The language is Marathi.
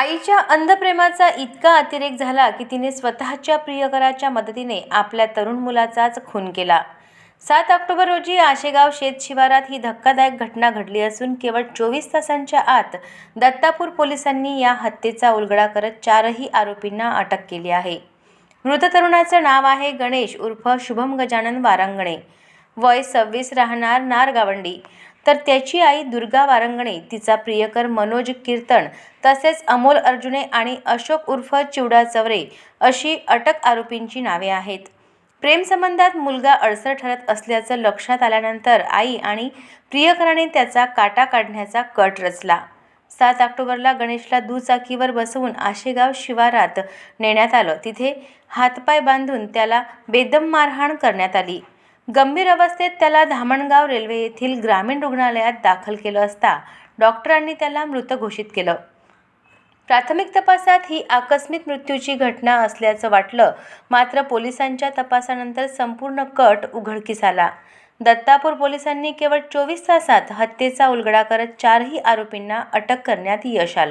आईच्या अंधप्रेमाचा इतका अतिरेक झाला की तिने स्वतःच्या प्रियकराच्या मदतीने आपल्या तरुण मुलाचाच खून केला. सात ऑक्टोबर रोजी आशेगाव शेत शिवारात ही धक्कादायक घटना घडली असून केवळ चोवीस तासांच्या आत दत्तापूर पोलिसांनी या हत्येचा उलगडा करत चारही आरोपींना अटक केली आहे. मृत तरुणाचं नाव आहे गणेश उर्फ शुभम गजानन वारांगणे. वय सव्वीस राहणार नारगावंडी. तर त्याची आई दुर्गा वारंगणे तिचा प्रियकर मनोज कीर्तन तसेच अमोल अर्जुने आणि अशोक उर्फ चिवडा चवरे अशी अटक आरोपींची नावे आहेत. प्रेमसंबंधात मुलगा अडसर ठरत असल्याचं लक्षात आल्यानंतर आई आणि प्रियकराने त्याचा काटा काढण्याचा कट रचला. सात ऑक्टोबरला गणेशला दुचाकीवर बसवून आशेगाव शिवारात नेण्यात आलं. तिथे हातपाय बांधून त्याला बेदम मारहाण करण्यात आली. गंभीर अवस्थेत त्याला धामणगाव रेल्वे येथील ग्रामीण रुग्णालयात दाखल केलं असता डॉक्टरांनी त्याला मृत घोषित केलं. प्राथमिक तपासात ही आकस्मिक मृत्यूची घटना असल्याचं वाटलं. मात्र पोलिसांच्या तपासानंतर संपूर्ण कट उघडकीस आला. दत्तापूर पोलिसांनी केवळ चोवीस तासात हत्येचा उलगडा करत चारही आरोपींना अटक करण्यात यश आलं.